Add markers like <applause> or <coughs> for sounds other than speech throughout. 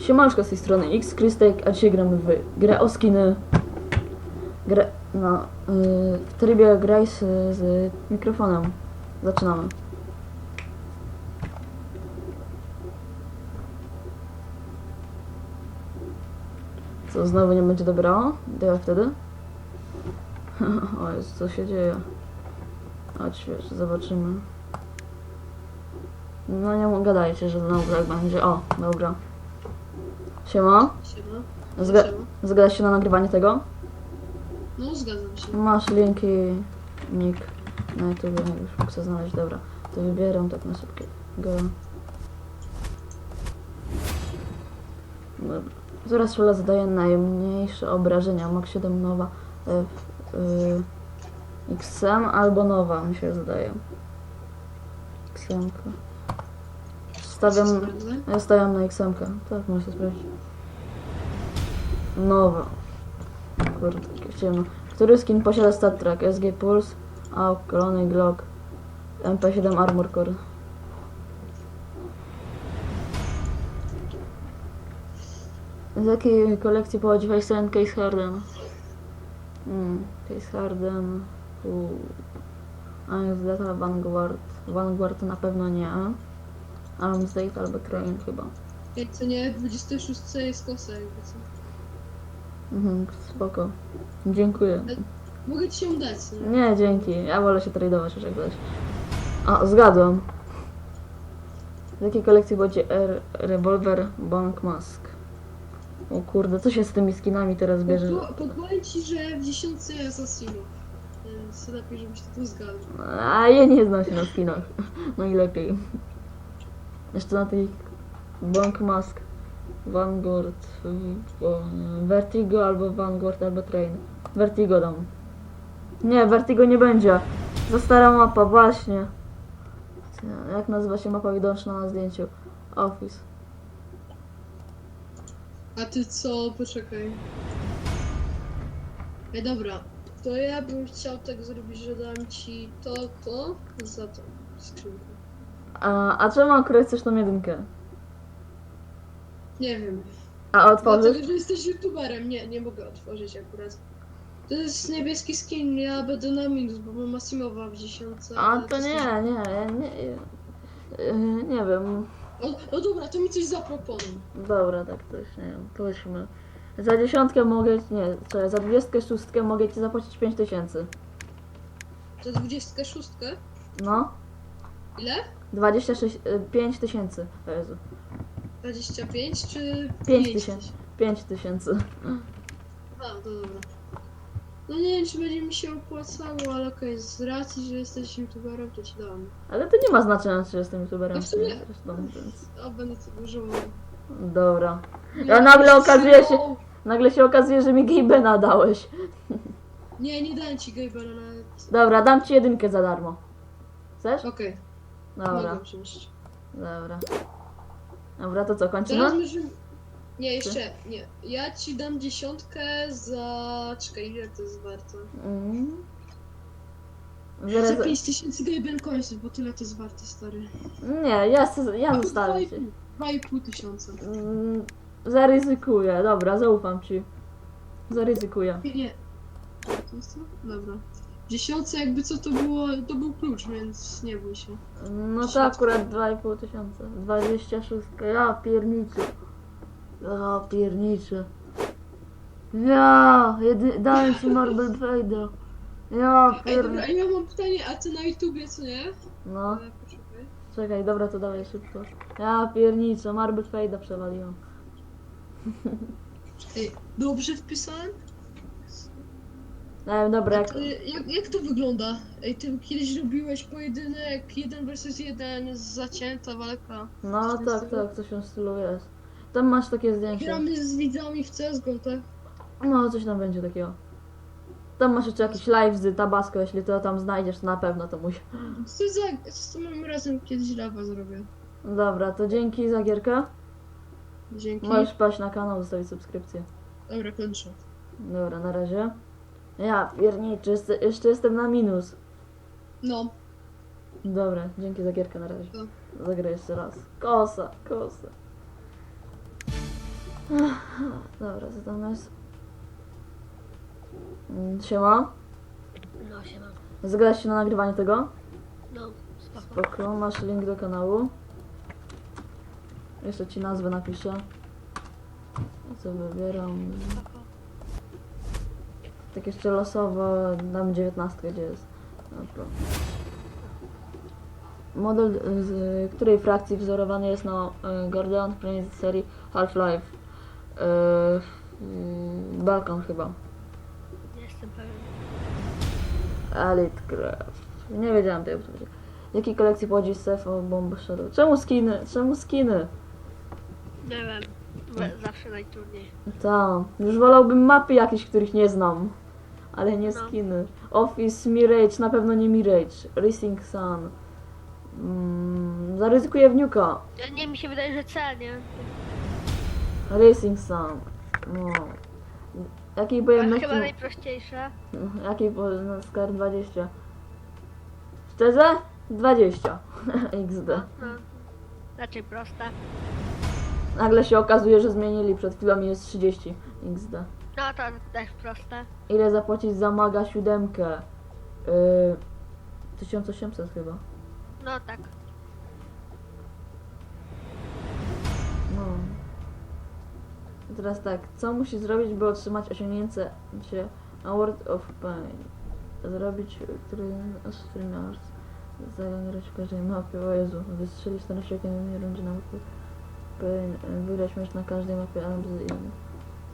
Siemanczko z tej strony X Krystek, a dzisiaj gramy w grę o skiny. Grę, no, yy, w trybie graj z, z mikrofonem. Zaczynamy. Co, znowu nie będzie dobrało? To jak wtedy? <laughs> o co się dzieje? Chodź, wiesz, zobaczymy. No nie gadajcie, że znowu tak będzie. O, dobra. Siema. Siema. Zga Siema. zgadzasz się na nagrywanie tego? No zgadzam się. Masz linki, nick na YouTube, już sobie znaleźć, dobra. To wybieram tak na szybkiego. Dobra. Która strzela zadaje najmniejsze obrażenia? Mach 7 nowa e, y, XM albo nowa mi się zdaje. XM. Stawiam, ja stawiam na XM. Tak, muszę sprawdzić. Nowa. Kurde, ciemno. Który skin posiada stat track? SG Pulse, AUK, Kolony, Glock, MP7 Armor Core. Z jakiej kolekcji pochodzi Faceland Case Harden? Hmm, Case Harden. Uuu. Iron Data Vanguard. Vanguard na pewno nie. Arms albo Crane chyba. Jak co nie, 26 jest kosa jakby co. Mhm, spoko. Dziękuję. Mogę ci się dać, nie? Nie, dzięki. Ja wolę się tradować, już jak coś. A, zgadłem. Z jakiej kolekcji będzie R Revolver Bank Mask? O kurde, co się z tymi skinami teraz bierze? Podpo- Podpowiem ci, że w dziesiątce Assassinu. Więc lepiej, żebyś to tu zgadł. A ja nie znam się na skinach. <laughs> Najlepiej. Jeszcze na tej Bank Mask. Vanguard. Vertigo albo Vanguard albo Train. Vertigo dam. Nie, Vertigo nie będzie. Za stara mapa, właśnie. Jak nazywa się mapa widoczna na zdjęciu? Office. A ty co? Poczekaj. Ej, dobra. To ja bym chciał tak zrobić, że dam ci to, to za to skrzynkę. A, a czemu akurat chcesz tą jedynkę? Nie wiem. A otworzysz? Dlatego, że jesteś youtuberem. Nie, nie mogę otworzyć akurat. To jest niebieski skin, ja będę na minus, bo mam Masimowa w dziesiątce. A ale to nie, nie, nie, nie, nie, nie wiem. O, no dobra, to mi coś zaproponuj. Dobra, tak też, nie wiem, powiedzmy. Za dziesiątkę mogę, nie, co, za dwudziestkę szóstkę mogę ci zapłacić 5 tysięcy. To 26? No, Ile? 26, y, 5 tysięcy, o Jezu, 25 czy 5 5 tysięcy, 5 tysięcy. A, to dobra. No nie wiem, czy będzie mi się opłacało, ale okej, z racji, że jesteś youtuberem, to ci dam. Ale to nie ma znaczenia, czy jestem youtuberem, No w sumie- czy zresztą, więc... A, będę to używał. Dobra. Ja nagle okazuje się, nagle się okazuje, że mi Gabena dałeś. Nie, nie dałem ci Gabera nawet. Dobra, dam ci jedynkę za darmo. Chcesz? Okej, Dobra, mogę przyjść. dobra. Dobra, to co, Teraz kończymy? możemy... Nie, jeszcze nie. Ja ci dam dziesiątkę za... Czekaj, ile to jest warte? Mm. Za Zaraz... 5000 Gaben Coinsów, bo tyle to jest warte, stary. Nie, ja, se- ja zostawię cię. 2,5 tysiąca. Mm, Zaryzykuję, dobra, zaufam ci. Zaryzykuję. Nie, nie. To jest to? Dobra. Dziesiątce jakby co to było, to był klucz, więc nie bój się. No to akurat 2,5 tysiąca. 26. Ja pierniczę. Ja pierniczę. Ja, jedy, dałem ci Marble <laughs> Fade'a. Ja Ej, dobra, pierniczę. ja mam pytanie, a ty na YouTubie, co nie? No, Ale poczekaj. czekaj, dobra, to dawaj szybko. Ja pierniczę, Marble Fade'a przewaliłem. <laughs> Ej, dobrze wpisałem? Wiem, dobra, jak... to, jak, jak to wygląda? Ej, ty kiedyś robiłeś pojedynek 1 vs 1 z zacięta walka. No tak, tak, coś w tym stylu jest. Tam masz takie zdjęcie. Gramy z widzami w CSGO, tak? No, coś tam będzie takiego. Tam masz jeszcze jakiś live z Tabasco, jeśli to tam znajdziesz, to na pewno to musi. Co za... Z tym razem kiedyś lawa zrobię. Dobra, to dzięki za gierkę. Dzięki. Możesz paść na kanał, zostawić subskrypcję. Dobra, kończę. Dobra, na razie. Ja pierniczy, jeszcze, jeszcze jestem na minus. No. Dobra, dzięki za gierkę na razie. No. Zagrę jeszcze raz. Kosa, kosa. Dobra, co tam jest? Mm, Siema. No się mam. Zgadzasz się na nagrywanie tego? No, spoko. Spoko, masz link do kanału. Jeszcze ci nazwę napiszę. Co wybieram? Tak jeszcze losowo dam 19, gdzie jest. Dobra. Model z której frakcji wzorowany jest na y, Guardian z serii Half-Life? Y, y, Balkan chyba. Jestem pewien. Elitecraft. Nie wiedziałam tej odpowiedzi. Jakiej kolekcji pochodzi Sefo Bomb Shadow? Czemu skiny? Czemu skiny? Nie wiem. Zawsze najtrudniej. Tak. Już wolałbym mapy jakieś, których nie znam. Ale nie No. skiny. Office, Mirage, na pewno nie Mirage. Racing Sun. Mm, zaryzykuję wniuka. Ja Nie, mi się wydaje, że C, nie? Racing Sun. No. Jakiej Ale pojemności... chyba najprościejsze. Jakiej po... No, Scar 20. Szczerze? 20. <laughs> XD. No. Raczej proste. Nagle się okazuje, że zmienili przed chwilą i jest 30 XD. No to też proste. Ile zapłacić za maga siódemkę? Yy, 1800 chyba. No tak. No. I Teraz tak, co musi zrobić, by otrzymać osiągnięcie Award of Pain? Zrobić, który Stream Arts. Zagrać w każdej mapie, o Jezu, wystrzelić 14 okiennej rundzie na mapie. Pain, wygrać mecz na każdej mapie AMZ i...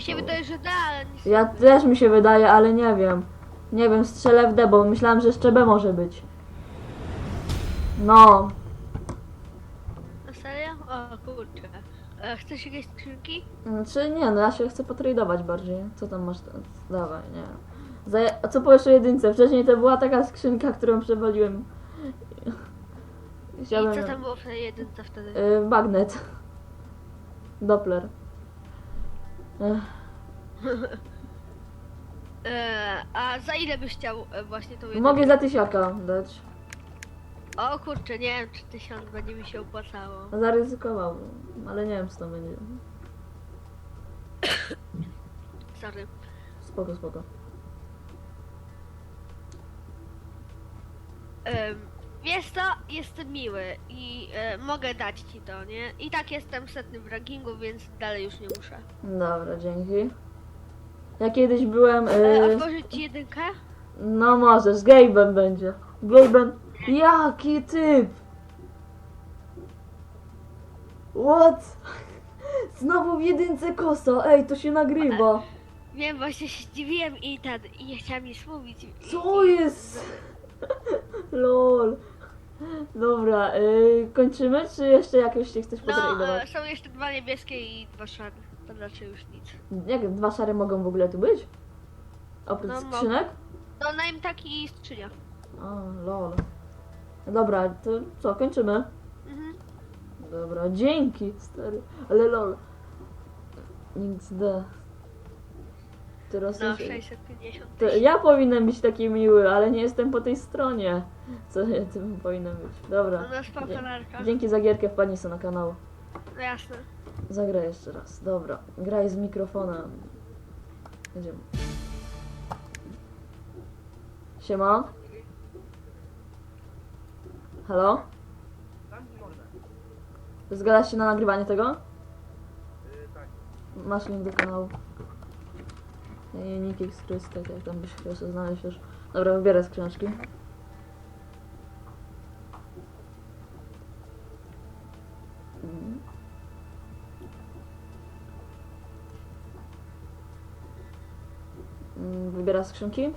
Mi się wydaje, że da, ale nic. Ja też mi się wydaje, ale nie wiem. Nie wiem, strzelę w D, bo myślałam, że jeszcze B może być. No, Na serio? O kurczę. E, Chcesz jakieś skrzynki? Czy nie, no ja się chcę potradować bardziej. Co tam masz? Dawaj, nie. Za, a co po jeszcze jedynce? Wcześniej to była taka skrzynka, którą przewaliłem. I co tam było w tej jedynce wtedy? Y, magnet. Doppler. <laughs> E, a za ile byś chciał e, właśnie tą jedynkę? mogę za tysiaka dać. O kurczę, nie wiem czy tysiąc będzie mi się opłacało. Zaryzykowałbym, ale nie wiem co to będzie. <coughs> Sorry. Spoko, spoko. Em, Wiesz co, jestem miły i e, mogę dać ci to, nie? I tak jestem setny w rankingu, więc dalej już nie muszę. Dobra, dzięki. Ja kiedyś byłem... E, Y, otworzyć ci jedynkę? No możesz, Gaben będzie. Gaben, jaki typ! What? Znowu w jedynce kosa, ej, to się nagrywa. Wiem, właśnie się zdziwiłem i ten, i nie chciałam nic mówić. I- Co jest? <laughs> Lol. Dobra, y, kończymy, czy jeszcze jakoś się chcesz No, e, są jeszcze dwa niebieskie i dwa szare. To raczej już nic. Jak dwa szare mogą w ogóle tu być? Oprócz No, mogą. skrzynek? No, najem taki i skrzynia. A, lol. Dobra, to co, kończymy? Mhm. Dobra, dzięki, stary. Ale lol. XD. Teraz No, jest- 650 to tysięcy. ja powinienem być taki miły, ale nie jestem po tej stronie. Co ja tym powinienem być? Dobra. No, narka. Dzięki za gierkę wpadnij sobie na kanał. No jasne. Zagraj jeszcze raz. Dobra. Graj z mikrofonem. Jedziemy. Siema. Halo? Zgadzasz się na nagrywanie tego? Masz link do kanału. Nikix Krystek, jak tam byś chciał sobie znaleźć już. Dobra, wybieraj z książki. Mm. Mm, Wybiera skrzynki?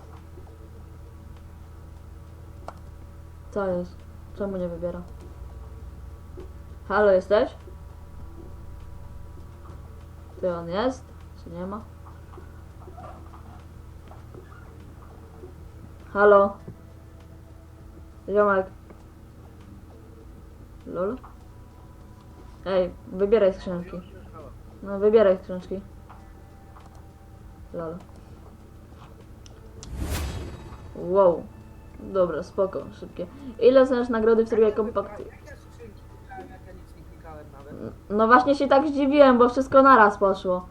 Co jest? Czemu nie wybiera? Halo, jesteś? Ty on jest? Czy nie ma? Halo? Ziomek? Lol? Ej, wybieraj skrzynki. No, wybieraj skrzynki. Lol. Wow. Dobra, spoko, szybkie. Ile znasz nagrody w trybie kompaktu? No właśnie się tak zdziwiłem, bo wszystko naraz poszło.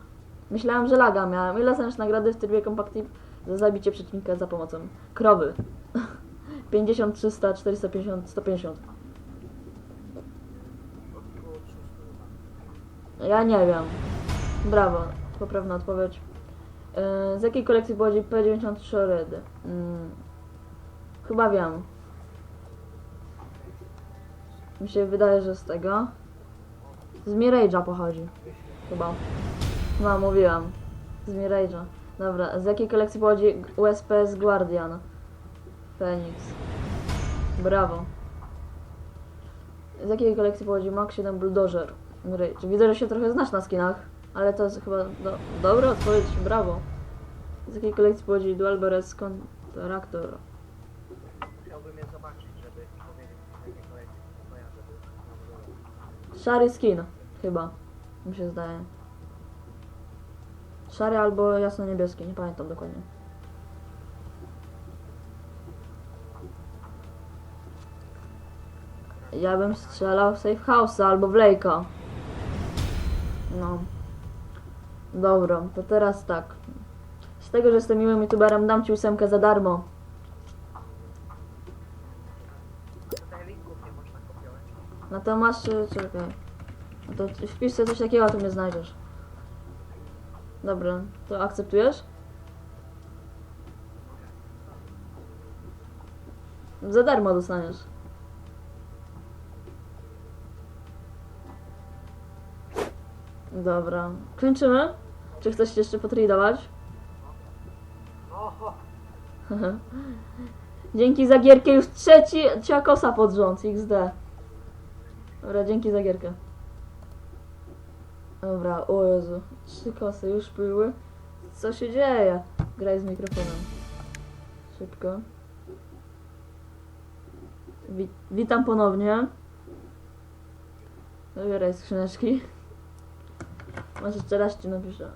Myślałem, że laga miałem. Ile już nagrody w trybie kompaktiv za zabicie przeciwnika za pomocą krowy? 50, 300, 450, 150. Około 300 chyba. Ja nie wiem. Brawo, poprawna odpowiedź. Yy, z jakiej kolekcji pochodzi P93 Red? Chyba wiem. Mi się wydaje, że z tego. Z Mirage'a pochodzi. Chyba. No, mówiłam. Z Mirage'a. Dobra, z jakiej kolekcji pochodzi USPS Guardian? Phoenix. Brawo. Z jakiej kolekcji pochodzi Mach 7 Bulldozer? Rage. Widzę, że się trochę znasz na skinach, ale to jest chyba do, dobra odpowiedź, brawo. Z jakiej kolekcji pochodzi Dual Beres Contractor? Chciałbym je zobaczyć, żeby powiedzieć, z jakiej kolekcji kojarzę. Szary skin, chyba, mi się zdaje. Szary albo jasno-niebieski, nie pamiętam dokładnie. Ja bym strzelał w Safe House albo w Lake'a. No. Dobra, to teraz tak. Z tego, że jestem miłym youtuberem, dam ci ósemkę za darmo. No to masz, czekaj. No to wpisz coś takiego, a tu mnie znajdziesz. Dobra, to akceptujesz? Za darmo dostaniesz. Dobra, kończymy? Czy chcesz jeszcze potradować? Oho! <laughs> Dzięki za gierkę już trzeci ciakosa pod rząd, XD. Dobra, dzięki za gierkę. Dobra, o Jezu, trzy kosy już były. Co się dzieje? Graj z mikrofonem. Szybko. Wi witam ponownie. Wybieraj skrzyneczki. Może jeszcze raz ci napiszę.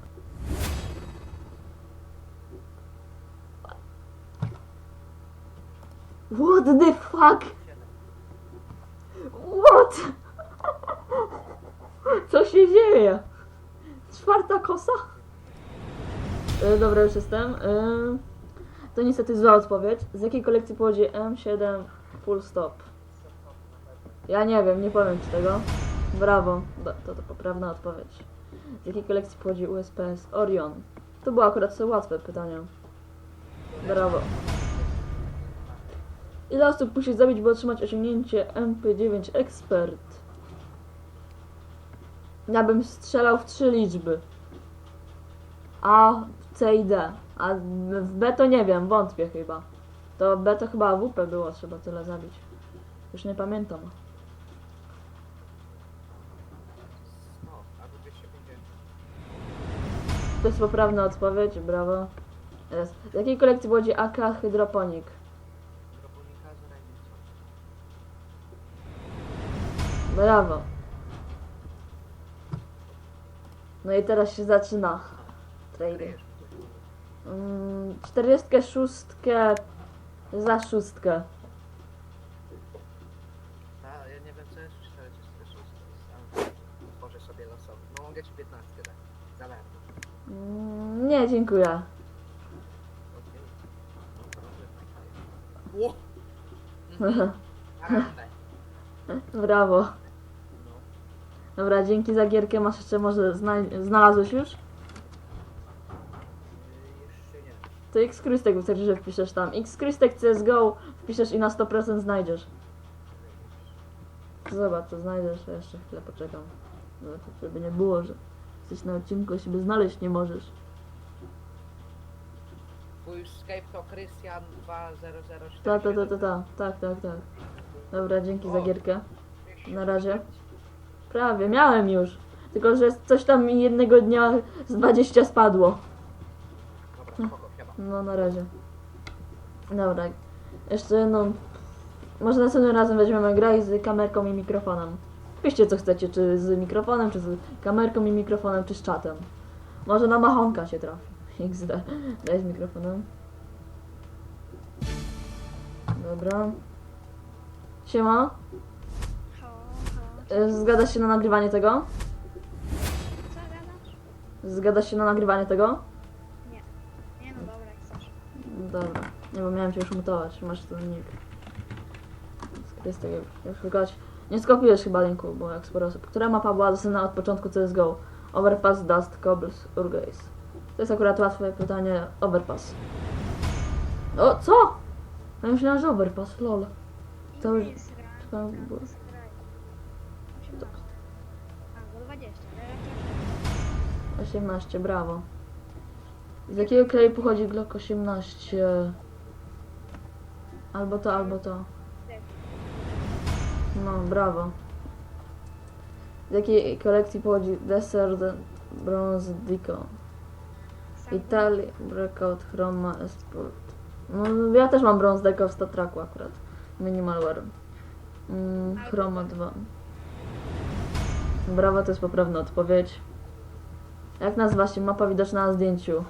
What the fuck? What? Się dzieje? Czwarta kosa? E, dobra, już jestem. E, to niestety zła odpowiedź. Z jakiej kolekcji pochodzi M7 Full Stop? Ja nie wiem, nie powiem ci tego. Brawo, Do, to, to poprawna odpowiedź. Z jakiej kolekcji pochodzi USPS Orion? To było akurat sobie łatwe pytanie. Brawo. Ile osób musi zabić, by otrzymać osiągnięcie MP9 Expert? Ja bym strzelał w trzy liczby. A, C i D. A w B to nie wiem, wątpię chyba. To B to chyba AWP było, trzeba tyle zabić. Już nie pamiętam. Albo 250. To jest poprawna odpowiedź, brawo. Z jakiej kolekcji pochodzi AK Hydroponik? Brawo. No i teraz się zaczyna. Trading. Mm, 46 za szóstkę. A, ja nie wiem co jest 46. ale Tworzę sobie losowy. No mogę ci 15 dać. Za darmo. Mm, nie, dziękuję. Okej. No. Ło! <laughs> Rambę. Brawo. Dobra, dzięki za gierkę. Masz jeszcze może zna- znalazłeś już? Jeszcze nie. To Xkrystek wystarczy, że wpiszesz tam. Xkrystek CSGO wpiszesz i na 100% znajdziesz. Zobacz, to znajdziesz, ja jeszcze chwilę poczekam. Zobacz, Żeby nie było, że jesteś na odcinku, a siebie znaleźć nie możesz. Twój Skype to Krystian 20047. Ta, ta, ta, ta, ta. Tak, tak, tak. Dobra, dzięki za gierkę. Na razie. Prawie, miałem już. Tylko, że coś tam mi jednego dnia z 20 spadło. Dobra, spoko, siema. No, na razie. Dobra. Jeszcze jedną. Może następnym razem weźmiemy grę z kamerką i mikrofonem. Piszcie co chcecie, czy z mikrofonem, czy z kamerką i mikrofonem, czy z czatem. Może na machonka się trafi. <laughs> XD. Daj z mikrofonem. Dobra. Siema. E, Zgadzasz się na nagrywanie tego? Co gadasz? Się na nagrywanie tego? Nie no dobra, jak chcesz. Dobra. Nie, bo miałem cię już mutować. Masz ten nick. Jest tak jak, szukać. Nie skopiujesz chyba linku, bo jak sporo osób. Która mapa była dostępna od początku CSGO? Overpass, Dust, Cobbles, Urgeis. To jest akurat łatwe pytanie. Overpass. O, co? Ja myślałem, że Overpass, lol. To już- Ile jest 18, brawo. Z jakiego kraju pochodzi Glock 18? Albo to, albo to. No, brawo. Z jakiej kolekcji pochodzi Desert Bronze Dico? Italy, Breakout, Chroma, Esport. No, ja też mam Bronze Deco w Statraku akurat. Minimalware. Mm, Chroma 2. Brawo, to jest poprawna odpowiedź. Jak nazywa się mapa widoczna na zdjęciu?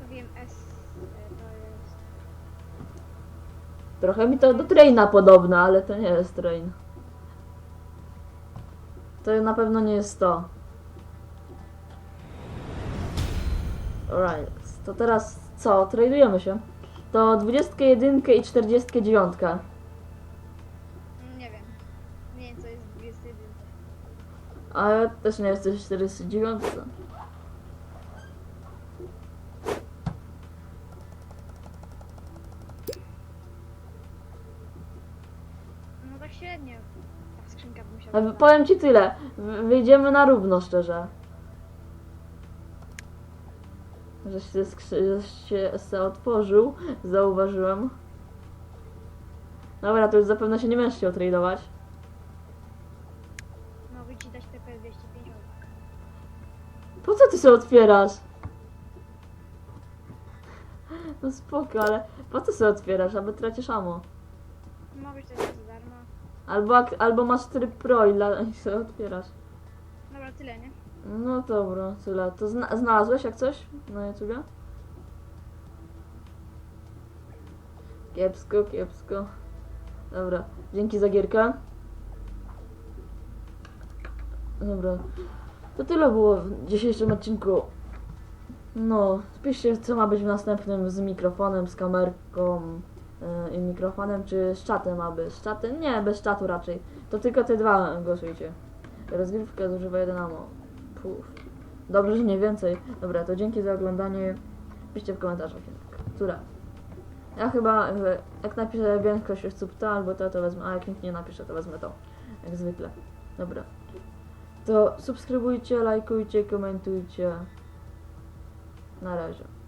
To wiem, S. e, To jest. Trochę mi to do Traina podobne, ale to nie jest Train. To na pewno nie jest to. Alright, to teraz co? Tradujemy się. To 21 i 49. mm, Nie wiem. Nie wiem, co jest 21. A ja też nie jesteś 49. No tak średnio. Ta skrzynka by musiała. A być. powiem ci tyle. w- Wyjdziemy na równo, szczerze. Żeś się, skrzy- żeś się se otworzył, zauważyłem. Dobra, to już zapewne się nie będziesz chciał tradować. TP 250. Po co ty się otwierasz? No spoko, ale po co się otwierasz, aby tracisz ammo? Mogę dać za darmo. Albo, ak- albo masz tryb pro i, la- i się otwierasz. Dobra, tyle, nie? No dobra, tyle. To zna- znalazłeś jak coś na YouTubie? Kiepsko, kiepsko. Dobra, dzięki za gierkę. Dobra, to tyle było w dzisiejszym odcinku. No, piszcie co ma być w następnym z mikrofonem, z kamerką yy, i mikrofonem, czy z czatem aby. Z czatem? Nie, bez czatu raczej. To tylko te dwa głosujcie. Rozgrywka zużywa jeden ammo. Puf. Dobrze, że nie więcej. Dobra, to dzięki za oglądanie. Piszcie w komentarzach, która. Ja chyba, e, jak napiszę większość osób to albo to, to wezmę, a jak nikt nie napisze, to wezmę to. Jak zwykle. Dobra. To subskrybujcie, lajkujcie, komentujcie. Na razie.